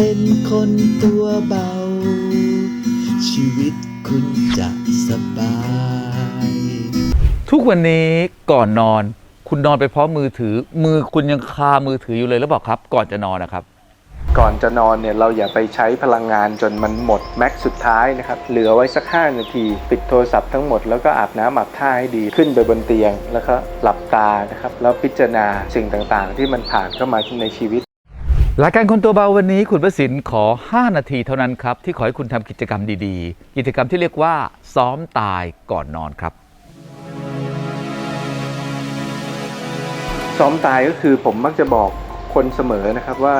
เป็นคนตัวเบา ชีวิตคุณจะสบาย ทุกวันนี้ก่อนนอน คุณนอนไปพร้อมมือถือ มือคุณยังคามือถืออยู่เลยหรือเปล่าครับ ก่อนจะนอนนะครับ ก่อนจะนอนเนี่ยเราอย่าไปใช้พลังงานจนมันหมดแม็กซ์สุดท้ายนะครับ เหลือไว้สัก 5 นาที ปิดโทรศัพท์ทั้งหมดแล้วก็อาบน้ำอาบท่าให้ดีขึ้นไปบนเตียง แล้วก็หลับตานะครับแล้วพิจารณาสิ่งต่างๆ ที่มันผ่านเข้ามาในชีวิต รายการคนตัวเบาวันนี้คุณประสินขอ 5 นาทีเท่านั้นครับ ที่ขอให้คุณทำกิจกรรมดีๆ กิจกรรมที่เรียกว่า ซ้อมตายก่อนนอนครับ ซ้อมตายก็คือผมมักจะบอกคนเสมอนะครับว่า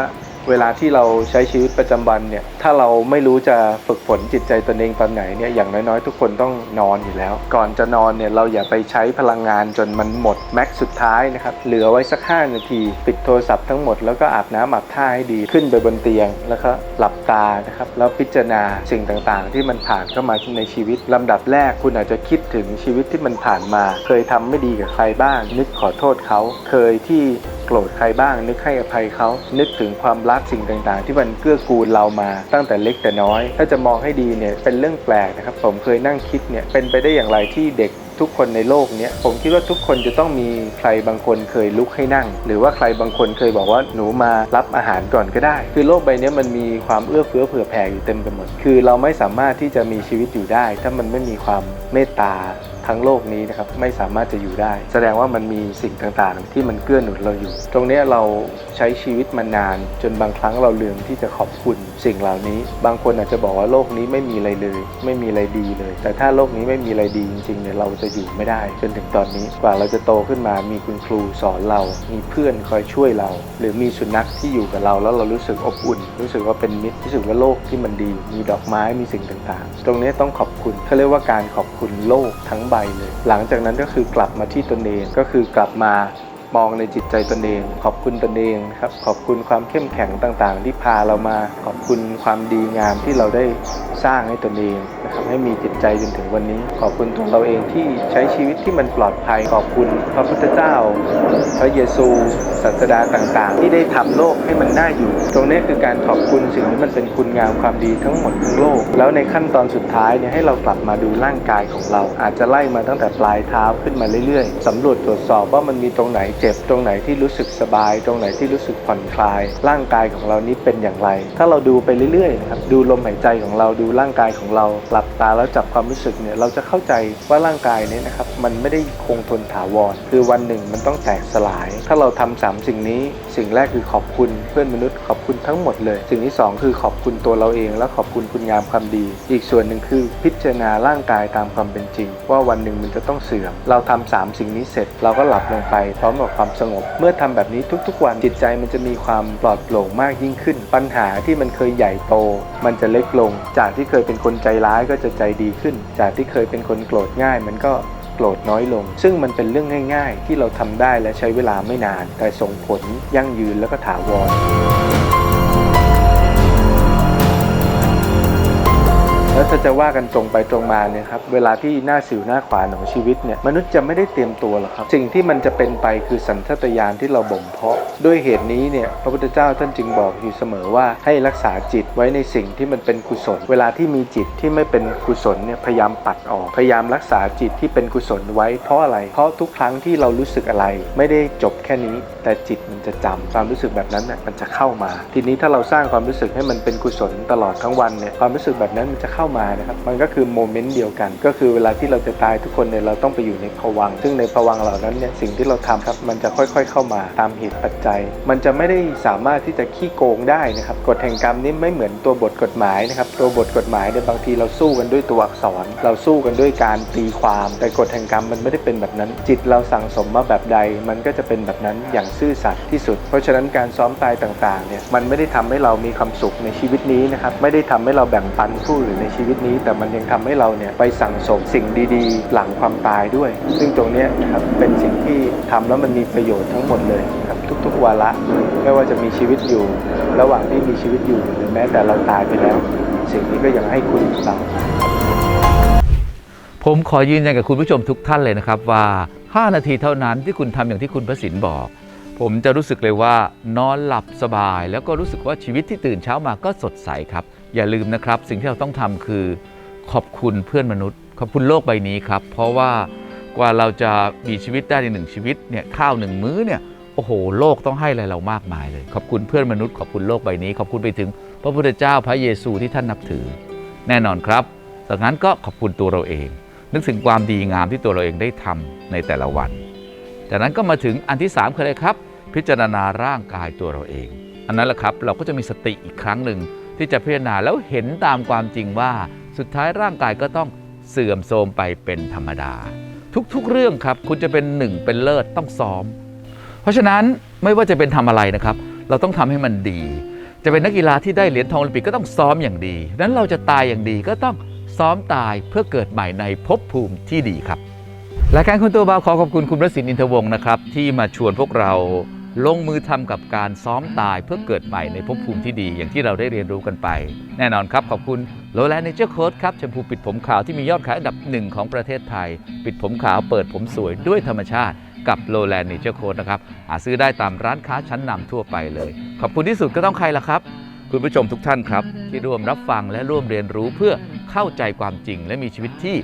เวลาที่เราใช้ชีวิตประจำวันเนี่ยถ้าเราไม่รู้จะฝึกฝนจิตใจตนเองตอนไหนเนี่ยอย่างน้อยๆ ทุกคนต้องนอนอยู่แล้ว ก่อนจะนอนเนี่ยเราอย่าไปใช้พลังงานจนมันหมดแม็กซ์สุดท้ายนะครับเหลือไว้สัก 5 นาที ปิดโทรศัพท์ทั้งหมดแล้วก็อาบน้ำอาบท่าให้ดีขึ้นไปบนเตียง แล้วก็หลับตานะครับแล้วพิจารณาสิ่งต่างๆ ที่มันผ่านเข้ามาในชีวิตลำดับแรกคุณอาจจะคิดถึงชีวิตที่มันผ่านมา เคยทำไม่ดีกับใครบ้าง นึกขอโทษเขาเคยที่ โกรธใครบ้าง นึกให้อภัยเขา นึกถึงความรักสิ่งต่างๆ ที่มันเกื้อกูลเรามาตั้งแต่เล็กแต่น้อย ถ้าจะมองให้ดีเนี่ยเป็นเรื่องแปลกนะครับ ผมเคยนั่งคิดเนี่ยเป็นไปได้อย่างไรที่เด็กทุกคนในโลกเนี้ยผมคิดว่าทุกคนจะต้องมีใครบางคนเคยลุกให้นั่ง หรือว่าใครบางคนเคยบอกว่าหนูมารับอาหารก่อนก็ได้ คือโลกใบนี้มันมีความเอื้อเฟื้อเผื่อแผ่อยู่เต็มไปหมด คือเราไม่สามารถที่จะมีชีวิตอยู่ได้ ถ้ามันไม่มีความเมตตา ทั้งโลกนี้นะครับไม่สามารถจะอยู่ได้ แสดงว่ามันมีสิ่งต่างๆ ที่มันเกื้อหนุนเราอยู่ ตรงนี้เราใช้ชีวิตมานาน จนบางครั้งเราลืมที่จะขอบคุณสิ่งเหล่านี้ บางคนอาจจะบอกว่าโลกนี้ไม่มีอะไรเลย ไม่มีอะไรดีเลย แต่ถ้าโลกนี้ไม่มีอะไรดีจริงๆเนี่ยเราจะอยู่ไม่ได้ จนถึงตอนนี้กว่าเราจะโตขึ้นมามีคุณครูสอนเรา มีเพื่อนคอยช่วยเรา หรือมีสุนัขที่อยู่กับเราแล้วเรารู้สึกอบอุ่น รู้สึกว่าเป็นมิตรรู้สึกว่าโลกที่มันดี มีดอกไม้มีสิ่งต่างๆ ตรงนี้ต้องขอบคุณเขาเรียกว่าการขอบคุณโลกทั้งใบเลย หลังจากนั้นก็คือกลับมาที่ตนเองก็คือกลับมามองในจิตใจตนเอง ขอบคุณตนเองครับขอบคุณความเข้มแข็งต่างๆ ที่พาเรามาขอบคุณความดีงามที่เราได้สร้างให้ตนเอง นะครับให้มีจิตใจจนถึงวันนี้ ขอบคุณตัวเราเองที่ใช้ชีวิตที่มันปลอดภัยขอบคุณพระพุทธเจ้า พระเยซูศาสดาต่างๆ ที่ได้ทำโลกให้มันน่าอยู่ ตรงนี้คือการขอบคุณสิ่งที่มันเป็นคุณงามความดีทั้งหมดทั้งโลก แล้วในขั้นตอนสุดท้ายเนี่ยให้เรากลับมาดูร่างกายของเรา อาจจะไล่มาตั้งแต่ปลายเท้าขึ้นมาเรื่อยๆสำรวจตรวจสอบว่ามันมีตรงไหนเจ็บตรงไหนที่รู้สึกสบาย ตรงไหนที่รู้สึกผ่อนคลาย ร่างกายของเรานี้เป็นอย่างไร ถ้าเราดูไปเรื่อยๆนะครับดูลมหายใจของเราดูร่างกายของเราหลับตาแล้วจับความรู้สึกเนี่ยเราจะเข้าใจว่าร่างกายเนี่ยนะครับมันไม่ได้คงทนถาวร คือวันหนึ่งมันต้องแตกสลาย ถ้าเราทำสามสิ่งนี้ สิ่งแรกคือขอบคุณเพื่อนมนุษย์ขอบคุณทั้งหมดเลย สิ่งที่สองคือขอบคุณตัวเราเอง และขอบคุณคุณงามความดี อีกส่วนหนึ่งคือพิจารณาร่างกายตามความเป็นจริง ว่าวันหนึ่งมันจะต้องเสื่อม เราทำสามสิ่งนี้เสร็จ เราก็หลับลงไปพร้อมกับความสงบ เมื่อทำแบบนี้ทุกๆ วันจิตใจมันจะมีความปลอดโปร่งมากยิ่งขึ้น ปัญหาที่มันเคยใหญ่โต มันจะเล็กลง จากที่เคยเป็นคนใจร้ายก็จะใจดีขึ้น จากที่เคยเป็นคนโกรธง่าย มันก็โกรธน้อยลง ซึ่งมันเป็นเรื่องง่าย ๆ ที่เราทำได้และใช้เวลาไม่นาน แต่ส่งผลยั่งยืนแล้วก็ถาวร แล้วถ้าจะว่ากันตรงไปตรงมาเนี่ยครับเวลาที่หน้าสิวหน้าขวานของชีวิตเนี่ยมนุษย์จะไม่ได้เตรียมตัวหรอกครับ สิ่งที่มันจะเป็นไปคือสัญชาตญาณที่เราบ่มเพาะ ด้วยเหตุนี้เนี่ยพระพุทธเจ้าท่านจึงบอกอยู่เสมอว่าให้รักษาจิตไว้ในสิ่งที่มันเป็นกุศล เวลาที่มีจิตที่ไม่เป็นกุศลเนี่ยพยายามปัดออก พยายามรักษาจิตที่เป็นกุศลไว้เพราะอะไร เพราะทุกครั้งที่เรารู้สึกอะไร ไม่ได้จบแค่นี้ แต่จิตมันจะจำความรู้สึกแบบนั้นน่ะมันจะเข้ามา ทีนี้ถ้าเราสร้างความรู้สึกให้มันเป็นกุศลตลอดทั้งวันเนี่ยความรู้สึกแบบนั้นมันจะเข้ามานะครับมันก็คือโมเมนต์เดียวกัน ก็คือเวลาที่เราจะตายทุกคนเนี่ยเราต้องไปอยู่ในภวังซึ่งในภวังเหล่านั้นเนี่ยสิ่งที่เราทำครับมันจะค่อยๆ เข้ามาตามเหตุปัจจัย มันจะไม่ได้สามารถที่จะขี้โกงได้นะครับกฎแห่งกรรมนี้ไม่เหมือนตัวบทกฎหมายนะครับตัวบทกฎหมายเนี่ยบางทีเราสู้กันด้วยตัวอักษร เราสู้กันด้วยการตีความ แต่กฎแห่งกรรมมันไม่ได้เป็นแบบนั้น จิตเราสั่งสมมาแบบใด มันก็จะเป็นแบบนั้นอย่างซื่อสัตย์ที่สุด เพราะฉะนั้นการซ้อมตายต่างๆเนี่ยมันไม่ได้ทำให้เรามีความสุขในชีวิตนี้นะครับไม่ได้ทำให้เราแบ่งปันผู้อื่นในชีวิตนี้ แต่มันยังทำให้เราเนี่ยไปสั่งสมสิ่งดีๆ หลังความตายด้วย ซึ่งตรงนี้ครับเป็นสิ่งที่ทำแล้วมันมีประโยชน์ทั้งหมดเลยครับทุกๆวาระไม่ว่าจะมีชีวิตอยู่ ระหว่างที่มีชีวิตอยู่หรือแม้แต่เราตายไปแล้ว สิ่งนี้ก็ยังให้คุณเราผมขอยืนยันกับคุณผู้ชมทุกท่านเลยนะครับว่า 5 นาทีเท่านั้นที่คุณทำอย่างที่คุณพระสินบอก ผมจะรู้สึกเลยว่านอนหลับสบาย แล้วก็รู้สึกว่าชีวิตที่ตื่นเช้ามาก็สดใสครับ อย่าลืมนะครับ สิ่งที่เราต้องทำคือขอบคุณเพื่อนมนุษย์ ขอบคุณโลกใบนี้ครับ เพราะว่ากว่าเราจะมีชีวิตได้ในหนึ่งชีวิตเนี่ยข้าวหนึ่งมื้อเนี่ยโอ้โห โลกต้องให้อะไรเรามากมายเลย ขอบคุณเพื่อนมนุษย์ขอบคุณโลกใบนี้ ขอบคุณไปถึง พระพุทธเจ้าพระเยซูที่ท่านนับถือ แน่นอนครับดังนั้นก็ขอบคุณตัวเราเอง นึกถึงความดีงามที่ตัวเราเองได้ทำในแต่ละวัน จากนั้นก็มาถึงอันที่3คืออะไรครับ พิจารณาร่างกายตัวเราเอง อันนั้นแหละครับเราก็จะมีสติอีกครั้งหนึ่ง ที่จะพิจารณาแล้วเห็นตามความจริงว่า สุดท้ายร่างกายก็ต้องเสื่อมโทรมไปเป็นธรรมดา ทุกๆเรื่องครับ คุณจะเป็นหนึ่งเป็นเลิศต้องซ้อม เพราะฉะนั้นไม่ว่าจะเป็นทำอะไรนะครับ เราต้องทำให้มันดี จะเป็นนักกีฬาที่ได้เหรียญทองโอลิมปิกก็ต้องซ้อมอย่างดีนั้นเราจะตายอย่างดีก็ต้องซ้อมตายเพื่อเกิดใหม่ในภพภูมิที่ดีครับรายการคุณตัวเบาขอขอบคุณคุณประสิทธิ์อินทวงศ์นะครับที่มาชวนพวกเรา ลงมือทำกับการซ้อมตายเพื่อเกิดใหม่ในภพภูมิที่ดีอย่างที่เราได้เรียนรู้กันไป แน่นอนครับ ขอบคุณโลแลนเนเจอร์โค้ดครับแชมพูปิดผมขาวที่มียอดขายอันดับหนึ่งของประเทศไทย ปิดผมขาวเปิดผมสวยด้วยธรรมชาติกับโลแลนเนเจอร์โค้ดนะครับหาซื้อได้ตามร้านค้าชั้นนำทั่วไปเลย ขอบคุณที่สุดก็ต้องใครล่ะครับ คุณผู้ชมทุกท่านครับ ที่ร่วมรับฟังและร่วมเรียนรู้เพื่อเข้าใจความจริง และมีชีวิตที่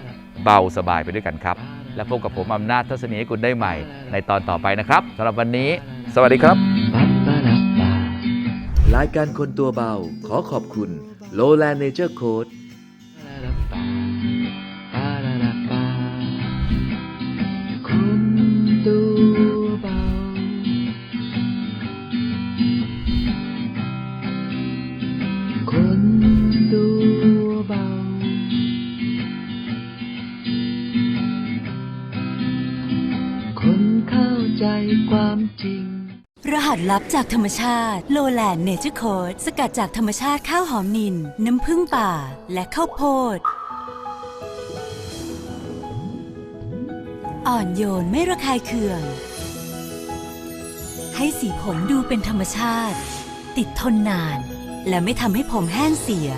เบาสบายไปด้วยกันครับ และพบกับผมอำนาจทัศนีให้คุณได้ใหม่ ในตอนต่อไปนะครับสำหรับวันนี้ สวัสดีครับ รายการคนตัวเบาขอขอบคุณ Lowland Nature Code คน ใจความจริง รหัสลับจากธรรมชาติโลแลนเนเจอร์โคดสกัดจากธรรมชาติข้าวหอมนิน น้ำผึ้งป่า และข้าวโพด อ่อนโยนไม่ระคายเคือง ให้สีผมดูเป็นธรรมชาติ ติดทนนาน และไม่ทำให้ผมแห้งเสีย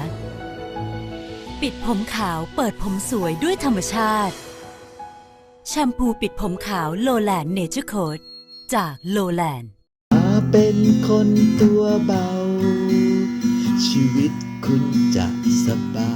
ปิดผมขาวเปิดผมสวยด้วยธรรมชาติ แชมพูปิดผมขาวโลแลนเนเจอร์โคดจากโลแลนมาเป็นคนตัวเบา ชีวิตคุณจะสบาย